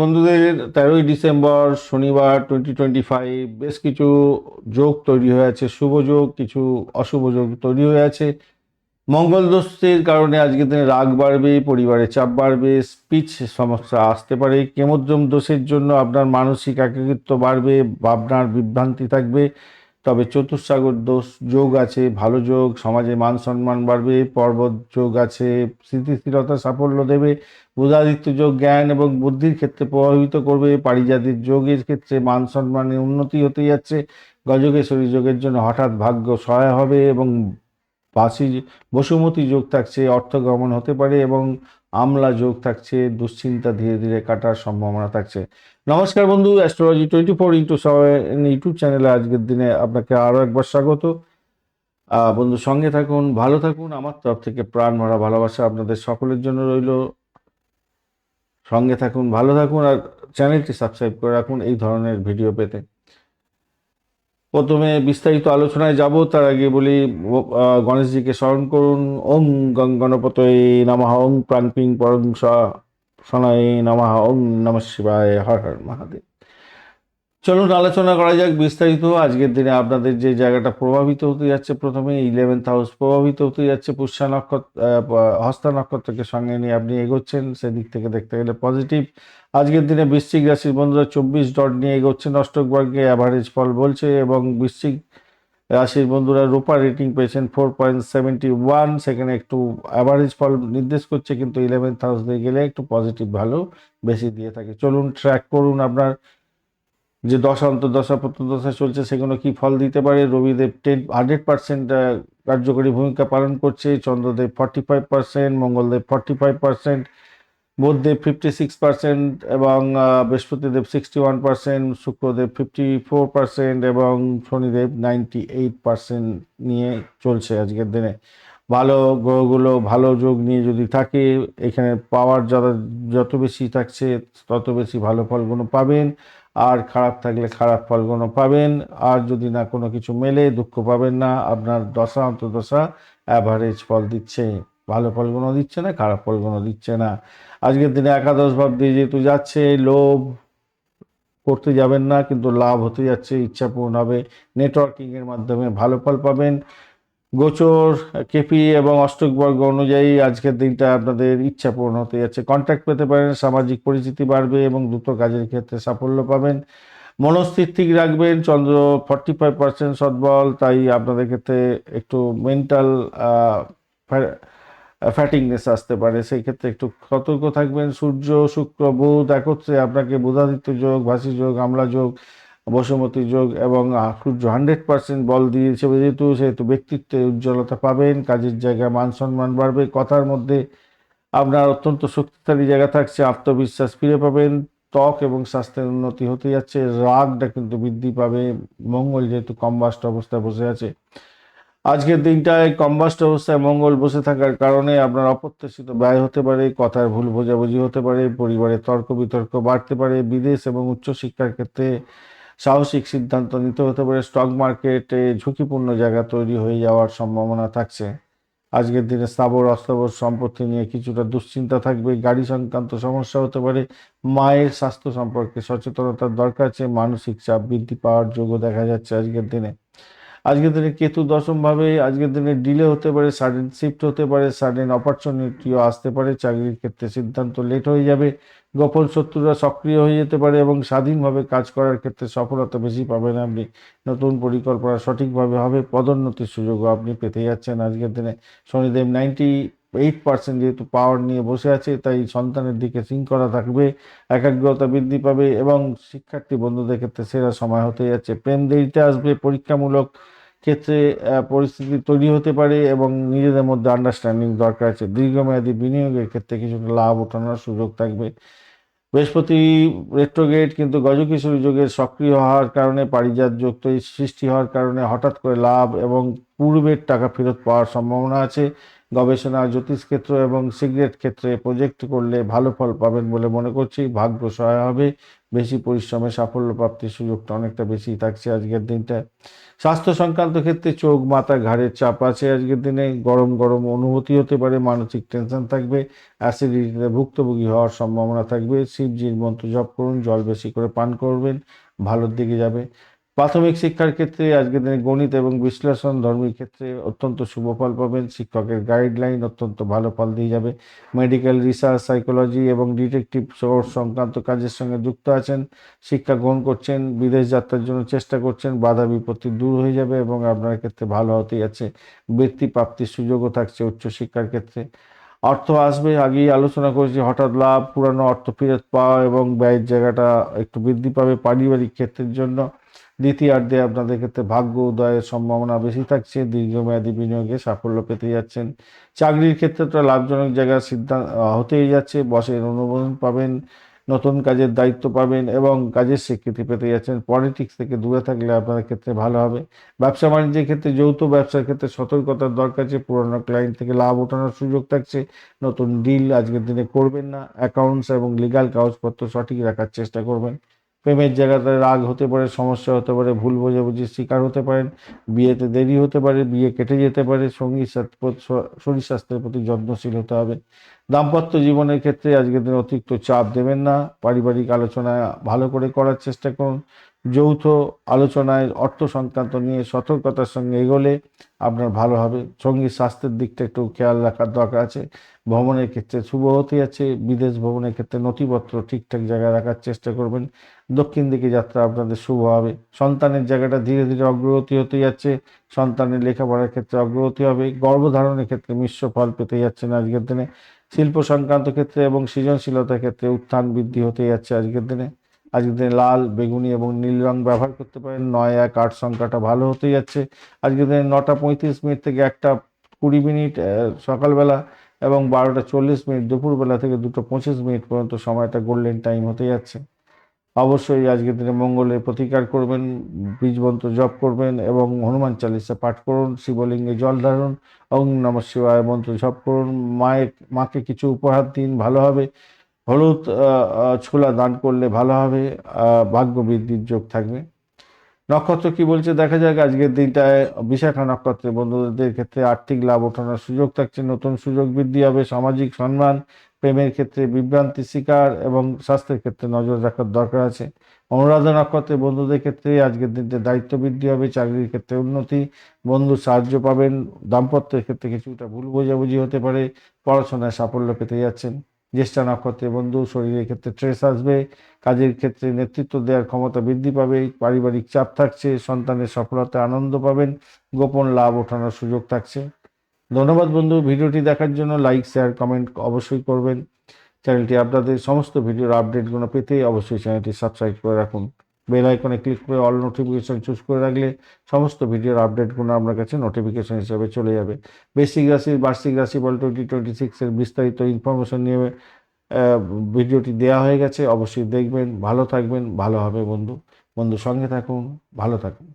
বন্ধুদের তেরোই ডিসেম্বর শনিবার টোয়েন্টি টোয়েন্টি ফাইভ বেশ কিছু যোগ তৈরি হয়ে আছে, শুভ যোগ, কিছু অশুভ যোগ তৈরি হয়ে আছে। মঙ্গল দোষের কারণে আজকের দিনে রাগ বাড়বে, পরিবারে চাপ বাড়বে, স্পিচ সমস্যা আসতে পারে। কেমোদ্রম দোষের জন্য আপনার মানসিক একাকিত্ব বাড়বে, ভাবনার বিভ্রান্তি থাকবে। তবে চতুর্সাগর দোষ যোগ আছে, ভালো যোগ, সমাজে মান সম্মান বাড়বে, পর্বত যোগ আছে, স্থিতিশীলতা সাফল্য দেবে, বুধাদিত্য যোগ জ্ঞান এবং বুদ্ধির ক্ষেত্রে প্রভাবিত করবে পারিজাতির যোগের ক্ষেত্রে মান সম্মানের উন্নতি হতে যাচ্ছে গজকেশ্বরী যোগের জন্য হঠাৎ ভাগ্য সহায় হবে এবং বাসি বসুমতী যোগ থাকছে অর্থগমন হতে পারে এবং আমলা যোগ থাকছে, দুশ্চিন্তা ধীরে ধীরে কাটার সম্ভাবনা থাকছে। নমস্কার বন্ধু astrology twenty four into seven YouTube চ্যানেলে আজকের দিনে আপনাকে আরও একবার স্বাগত। বন্ধু, সঙ্গে থাকুন, ভালো থাকুন। আমার তরফ থেকে প্রাণ ভরা ভালোবাসা আপনাদের সকলের জন্য রইল। সঙ্গে থাকুন, ভালো থাকুন আর চ্যানেলটি সাবস্ক্রাইব করে রাখুন এই ধরনের ভিডিও পেতে। প্রথমে বিস্তারিত আলোচনায় যাব, তার আগে বলি গণেশজিকে স্মরণ করুন। ওম গং গণপতয়ে নমঃ, ওম প্রাং পিং পরং সনায় নমাহ ওম নম শিবায়, হর হর মহাদেব। চলুন, আলোচনা করা যাক বিস্তারিত। আজকের দিনে আপনাদের যে জায়গাটা প্রভাবিত হতে যাচ্ছে প্রথমে ইলেভেন্থ হাউস প্রভাবিত হতে যাচ্ছে পুষ্যা নক্ষত্র হস্তা নক্ষত্রকে সঙ্গে নিয়ে আপনি এগোচ্ছেন, সেদিক থেকে দেখতে গেলে পজিটিভ আজকের দিনে বৃশ্চিক রাশির বন্ধুরা চব্বিশ ডট নিয়ে এগোচ্ছেন। অষ্টক বর্গে অ্যাভারেজ ফল বলছে এবং বৃশ্চিক রাশির বন্ধুরা রূপা রেটিং পেয়েছেন ফোর পয়েন্ট সেভেন্টি ওয়ান সেখানে একটু অ্যাভারেজ ফল নির্দেশ করছে, কিন্তু ইলেভেন্থ হাউস গেলে একটু পজিটিভ ভালো বেশি দিয়ে থাকে। চলুন ট্র্যাক করুন আপনার যে দশা, অন্তর্দশা, প্রত্যদশা চলছে, সেগুলো কি ফল দিতে পারে? রবিদেব টেন হান্ড্রেড পার্সেন্ট কার্যকরী ভূমিকা পালন করছে, Chandradev forty five percent Mangaldev forty five percent Budhdev fifty six percent এবং Brihaspatidev sixty one percent Shukradev fifty four percent এবং শনিদেব নাইনটি এইট পার্সেন্ট নিয়ে চলছে আজকের দিনে। ভালো গ্রহগুলো, ভালো যোগ নিয়ে যদি থাকে, এখানে পাওয়ার যত যত বেশি থাকছে, তত বেশি ভালো ফলগুলো পাবেন। আর খারাপ থাকলে খারাপ ফলগুলো পাবেন। আর যদি না কোনো কিছু মেলে, দুঃখ পাবেন না, আপনার দশা, অন্তর্দশা অ্যাভারেজ ফল দিচ্ছে। ভালো ফলগুলো দিচ্ছে না, খারাপ ফলগুলো দিচ্ছে না। আজকের দিনে একাদশ ভাব দিয়ে যেহেতু যাচ্ছে লোভ করতে যাবেন না, কিন্তু লাভ হতে যাচ্ছে ইচ্ছা পূরণ হবে নেটওয়ার্কিংয়ের মাধ্যমে ভালো ফল পাবেন। গোচর, কেপি এবং অষ্টক বর্গ অনুযায়ী আজকের দিনটা আপনাদের ইচ্ছা পূরণ হতে যাচ্ছে। কন্ট্যাক্ট পেতে পারেন, সামাজিক পরিচিতি বাড়বে এবং দ্রুত কাজের ক্ষেত্রে সাফল্য পাবেন। মনস্থির ঠিক রাখবেন, চন্দ্র ফর্টি ফাইভ পার্সেন্ট সদ্বল তাই আপনাদের ক্ষেত্রে একটু মেন্টাল ফ্যাটিংনেস আসতে পারে, সেই ক্ষেত্রে একটু সতর্ক থাকবেন। সূর্য, শুক্র, বুধ একত্রে আপনাকে বুধাদিত্য যোগ, ভাসি যোগ, আমলা যোগ, বসুমতী যোগ এবং সূর্য হান্ড্রেড পার্সেন্ট বল দিয়েছে যেহেতু, সেহেতু ব্যক্তিত্বে উজ্জ্বলতা পাবেন, কাজের জায়গায় মান সম্মান বাড়বে, কথার মধ্যে আপনার অত্যন্ত শক্তিশালী জায়গা থাকছে, আত্মবিশ্বাস ফিরে পাবেন, ত্বক এবং স্বাস্থ্যের উন্নতি হতে যাচ্ছে, রাগটা কিন্তু বৃদ্ধি পাবে, মঙ্গল যেহেতু কম্বাস্ট অবস্থায় বসে আছে। আজকের দিনটায় কম্বাস্ট অবস্থায় মঙ্গল বসে থাকার কারণে আপনার অপ্রত্যাশিত ব্যয় হতে পারে, কথার ভুল বোঝাবুঝি হতে পারে, পরিবারে তর্ক বিতর্ক বাড়তে পারে, বিদেশ এবং উচ্চশিক্ষার ক্ষেত্রে সাহসিক সিদ্ধান্ত নিতে হতে পারে স্টক মার্কেটে ঝুঁকিপূর্ণ জায়গা তৈরি হয়ে যাওয়ার সম্ভাবনা থাকছে। আজকের দিনে স্থাবর, অস্থাবর সম্পত্তি নিয়ে কিছুটা দুশ্চিন্তা থাকবে, গাড়ি সংক্রান্ত সমস্যা হতে পারে, মায়ের স্বাস্থ্য সম্পর্কে সচেতনতার দরকার আছে, মানসিক চাপ বৃদ্ধি পাওয়ার যোগ্য দেখা যাচ্ছে আজকের দিনে। আজকের দিনে কেতু দশমভাবে আজকের দিনে ডিলে হতে পারে সাডেন শিফট হতে পারে সাডেন অপরচুনিটিও আসতে পারে, চাকরির ক্ষেত্রে সিদ্ধান্ত লেট হয়ে যাবে। গোপন শত্রুরা সক্রিয় হয়ে যেতে পারে এবং স্বাধীনভাবে কাজ করার ক্ষেত্রে সফলতা বেশি পাবেন আপনি। নতুন পরিকল্পনা সঠিকভাবে হবে, পদোন্নতির সুযোগও আপনি পেতে যাচ্ছেন আজকের দিনে। শনিদেব নাইনটি এইট পার্সেন্ট যেহেতু পাওয়ার নিয়ে বসে আছে, তাই সন্তানের দিকে শৃঙ্খলা থাকবে, একাগ্রতা বৃদ্ধি পাবে এবং শিক্ষার্থী বন্ধুদের ক্ষেত্রে সেরা সময় হতে যাচ্ছে। প্রেম দেরিতে আসবে, পরীক্ষামূলক ক্ষেত্রে পরিস্থিতি তৈরি হতে পারে এবং নিজেদের মধ্যে আন্ডারস্ট্যান্ডিং দরকার আছে। দীর্ঘমেয়াদী বিনিয়োগের ক্ষেত্রে কিছুটা লাভ ওঠানোর সুযোগ থাকবে। বৃহস্পতি রেট্রোগেট কিন্তু গজকিশোরী যোগের সক্রিয় হওয়ার কারণে পারিজাত যোগ সৃষ্টি হওয়ার কারণে হঠাৎ করে লাভ এবং পূর্বের টাকা ফেরত পাওয়ার সম্ভাবনা আছে। গবেষণা জ্যোতিষ ক্ষেত্র এবং সিগারেট ক্ষেত্রে প্রজেক্ট করলে ভালো ফল পাবেন বলে মনে করছি। ভাগ্য সহায় হবে। বেশি পরিশ্রমে সাফল্য প্রাপ্তির সুযোগটা অনেকটা বেশি থাকছে আজকের দিনটা। স্বাস্থ্য সংক্রান্ত ক্ষেত্রে চোখ, মাথা, ঘাড়ের চাপ আছে আজকের দিনে। গরম গরম অনুভূতি হতে পারে, মানসিক টেনশন থাকবে অ্যাসিডিটিতে ভুক্তভোগী হওয়ার সম্ভাবনা থাকবে। শিবজির মন্ত্র জপ করুন, জল বেশি করে পান করবেন, ভালোর দিকে যাবে। প্রাথমিক শিক্ষার ক্ষেত্রে আজকের দিনে গণিত এবং বিশ্লেষণ ধর্মীর ক্ষেত্রে অত্যন্ত শুভ ফল পাবেন। শিক্ষকের গাইডলাইন অত্যন্ত ভালো ফল দিয়ে যাবে। মেডিকেল রিসার্চ সাইকোলজি এবং ডিটেকটিভ সোর্স সংক্রান্ত কাজের সঙ্গে যুক্ত আছেন। শিক্ষা গ্রহণ করছেন, বিদেশ যাত্রার জন্য চেষ্টা করছেন, বাধা বিপত্তি দূর হয়ে যাবে এবং আপনার ক্ষেত্রে ভালো হতেই আছে বৃত্তি প্রাপ্তির সুযোগও থাকছে উচ্চশিক্ষার ক্ষেত্রে। অর্থ আসবে, আগেই আলোচনা করেছি, হঠাৎ লাভ, পুরানো অর্থ ফেরত পাওয়া এবং ব্যয়ের জায়গাটা একটু বৃদ্ধি পাবে পারিবারিক ক্ষেত্রের জন্য। দ্বিতীয়ার্ধে আপনাদের ক্ষেত্রে ভাগ্য, উদয়ের সম্ভাবনা বেশি থাকছে, দীর্ঘমেয়াদী বিনিয়োগে সাফল্য পেতে যাচ্ছেন। চাকরির ক্ষেত্রে তো লাভজনক জায়গার সিদ্ধান্ত হতেই যাচ্ছে। বসের অনুমোদন পাবেন, নতুন কাজের দায়িত্ব পাবেন এবং কাজের স্বীকৃতি পেতে যাচ্ছেন। পলিটিক্স থেকে দূরে থাকলে আপনাদের ক্ষেত্রে ভালো হবে। ব্যবসা বাণিজ্যের ক্ষেত্রে যৌথ ব্যবসার ক্ষেত্রে সতর্কতার দরকার আছে। পুরনো ক্লায়েন্ট থেকে লাভ ওঠানোর সুযোগ থাকছে। নতুন ডিল আজকের দিনে করবেন না। অ্যাকাউন্টস এবং লিগাল কাগজপত্র সঠিক রাখার চেষ্টা করবেন। প্রেমের জায়গাতে রাগ হতে পারে, সমস্যা হতে পারে, ভুল বোঝাবুঝির শিকার হতে পারেন, বিয়েতে দেরি হতে পারে, বিয়ে কেটে যেতে পারে, সঙ্গী শরীর স্বাস্থ্যের প্রতি যত্নশীল হতে হবে। দাম্পত্য জীবনের ক্ষেত্রে আজকের দিন অতিরিক্ত চাপ দেবেন না। পারিবারিক আলোচনা ভালো করে করার চেষ্টা করুন। যৌথ আলোচনায় অর্থ সংক্রান্ত নিয়ে সতর্কতার সঙ্গে এগোলে আপনার ভালো হবে। সঙ্গীর স্বাস্থ্যের দিকটা একটু খেয়াল রাখার দরকার আছে। ভ্রমণের ক্ষেত্রে শুভ হতে যাচ্ছে। বিদেশ ভ্রমণের ক্ষেত্রে নথিপত্র ঠিকঠাক জায়গায় রাখার চেষ্টা করবেন। দক্ষিণ দিকে যাত্রা আপনাদের শুভ হবে। সন্তানের জায়গাটা ধীরে ধীরে অগ্রগতি হতে যাচ্ছে। সন্তানের লেখাপড়ার ক্ষেত্রে অগ্রগতি হবে। গর্ভধারণের ক্ষেত্রে মিশ্র ফল পেতে যাচ্ছেন আজকের দিনে। শিল্প সংক্রান্ত ক্ষেত্রে এবং সৃজনশীলতার ক্ষেত্রে উত্থান বৃদ্ধি হতে যাচ্ছে আজকের দিনে। আজকের দিনে লাল, বেগুনি এবং নীল রং ব্যবহার করতে পারেন। নয়, এক, আট সংখ্যাটা ভালো হতে যাচ্ছে। আজকের দিনে নটা পঁয়ত্রিশ মিনিট থেকে একটা কুড়ি মিনিট সকালবেলা এবং বারোটা চল্লিশ মিনিট, দুপুরবেলা থেকে দুটো পঁচিশ মিনিট পর্যন্ত সময়টা গোল্ডেন টাইম হতে যাচ্ছে। অবশ্যই আজকের দিনে মঙ্গলে প্রতিকার করবেন বীজ মন্ত্র জপ করবেন এবং হনুমান চালিসা পাঠ করুন, শিবলিঙ্গে জল ধারণ ওং নম শিবায় মন্ত্র জপ করুন, মায়ের, মাকে কিছু উপহার দিন, ভালো হবে। হলুদ ছোলা দান করলে ভালো হবে ভাগ্য বৃদ্ধির যোগ থাকবে। নক্ষত্র কি বলছে? দেখা যাক, আজকের দিনটায় বিশাখা নক্ষত্রে বন্ধুদের ক্ষেত্রে আর্থিক লাভ ওঠানোর সুযোগ থাকছে। নতুন সুযোগ বৃদ্ধি হবে, সামাজিক সম্মান, প্রেমের ক্ষেত্রে বিভ্রান্তি শিকার এবং স্বাস্থ্যের ক্ষেত্রে নজর রাখার দরকার আছে। অনুরাধা নক্ষত্রে বন্ধুদের ক্ষেত্রে আজকের দিনতে দায়িত্ব বৃদ্ধি হবে, চাকরির ক্ষেত্রে উন্নতি, বন্ধু সাহায্য পাবেন, দাম্পত্যের ক্ষেত্রে কিছুটা ভুল বোঝাবুঝি হতে পারে, পড়াশোনায় সাফল্য পেতে যাচ্ছেন। জ্যেষ্ঠা নক্ষত্রে বন্ধু, শরীরের ক্ষেত্রে ট্রেস আসবে, কাজের ক্ষেত্রে নেতৃত্ব দেওয়ার ক্ষমতা বৃদ্ধি পাবে, পারিবারিক চাপ থাকছে, সন্তানের সফলতা আনন্দ পাবেন, গোপন লাভ ওঠানোর সুযোগ থাকছে। ধন্যবাদ বন্ধু, ভিডিওটি দেখার জন্য লাইক শেয়ার কমেন্ট অবশ্যই করবেন। চ্যানেলটি আপনাদের সমস্ত ভিডিওর আপডেটগুলো পেতে অবশ্যই চ্যানেলটি সাবস্ক্রাইব করে রাখুন। বেল আইকনে ক্লিক করে অল নোটিফিকেশান চুজ করে রাখলে সমস্ত ভিডিওর আপডেটগুলো আপনার কাছে নোটিফিকেশান হিসেবে চলে যাবে। বেসিক রাশির বার্ষিক রাশি বল টোয়েন্টি টোয়েন্টি সিক্সের বিস্তারিত ইনফরমেশন নিয়ে ভিডিওটি দেওয়া হয়ে গেছে। অবশ্যই দেখবেন, ভালো থাকবেন, ভালো হবে বন্ধু। বন্ধু সঙ্গে থাকুন, ভালো থাকুন।